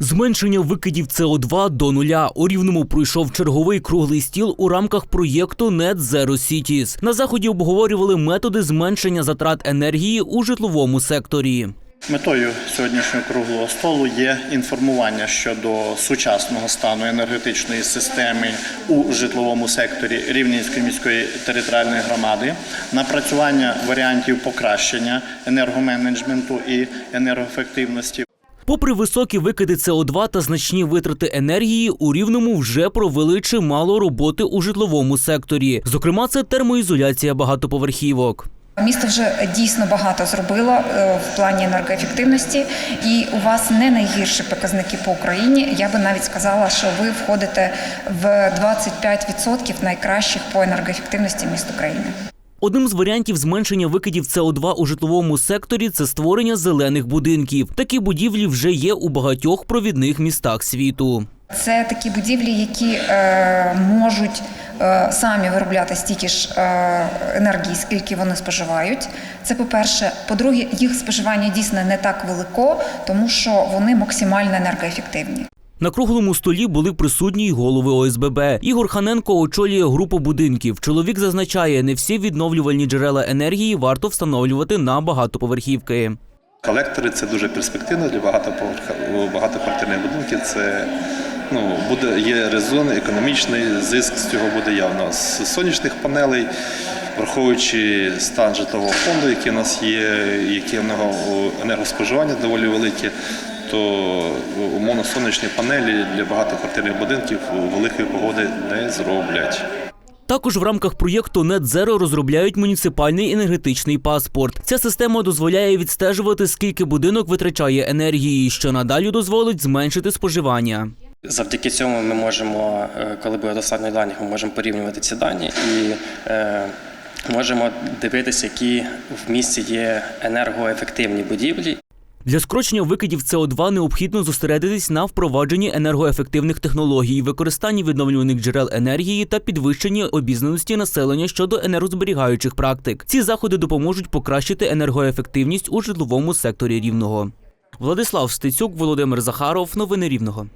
Зменшення викидів СО2 до нуля у рівному пройшов черговий круглий стіл у рамках проєкту Net Zero Cities. На заході обговорювали методи зменшення затрат енергії у житловому секторі. Метою сьогоднішнього круглого столу є інформування щодо сучасного стану енергетичної системи у житловому секторі Рівненської міської територіальної громади, напрацювання варіантів покращення енергоменеджменту і енергоефективності. Попри високі викиди СО2 та значні витрати енергії, у рівному вже провели чимало роботи у житловому секторі. Зокрема, це термоізоляція багатоповерхівок. Місто вже дійсно багато зробило е, в плані енергоефективності, і у вас не найгірші показники по Україні. Я би навіть сказала, що ви входите в 25% найкращих по енергоефективності міст України. Одним з варіантів зменшення викидів СО2 у житловому секторі це створення зелених будинків. Такі будівлі вже є у багатьох провідних містах світу. Це такі будівлі, які е, можуть е, самі виробляти стільки ж е, енергії, скільки вони споживають. Це по-перше. По-друге, їх споживання дійсно не так велико, тому що вони максимально енергоефективні. На круглому столі були присутні й голови ОСББ. Ігор Ханенко очолює групу будинків. Чоловік зазначає, не всі відновлювальні джерела енергії варто встановлювати на багатоповерхівки. Колектори це дуже перспективно для багатоквартирних будинків. Це ну, буде, є резон, економічний зиск з цього буде явно. З сонячних панелей, враховуючи стан житлового фонду, який у нас є, яке в нього енергоспоживання доволі велике, то умовно сонячні панелі для багатоквартирних будинків великої погоди не зроблять. Також в рамках проєкту Zero розробляють муніципальний енергетичний паспорт. Ця система дозволяє відстежувати, скільки будинок витрачає енергії, що надалі дозволить зменшити споживання. Завдяки цьому ми можемо, е, коли буде достатньо даних, ми можемо порівнювати ці дані і е, можемо дивитися, які в місті є енергоефективні будівлі. Для скорочення викидів СО2 необхідно зосередитись на впровадженні енергоефективних технологій, використанні відновлюваних джерел енергії та підвищенні обізнаності населення щодо енергозберігаючих практик. Ці заходи допоможуть покращити енергоефективність у житловому секторі рівного. Владислав Стецюк, Володимир Захаров. Новини Рівного.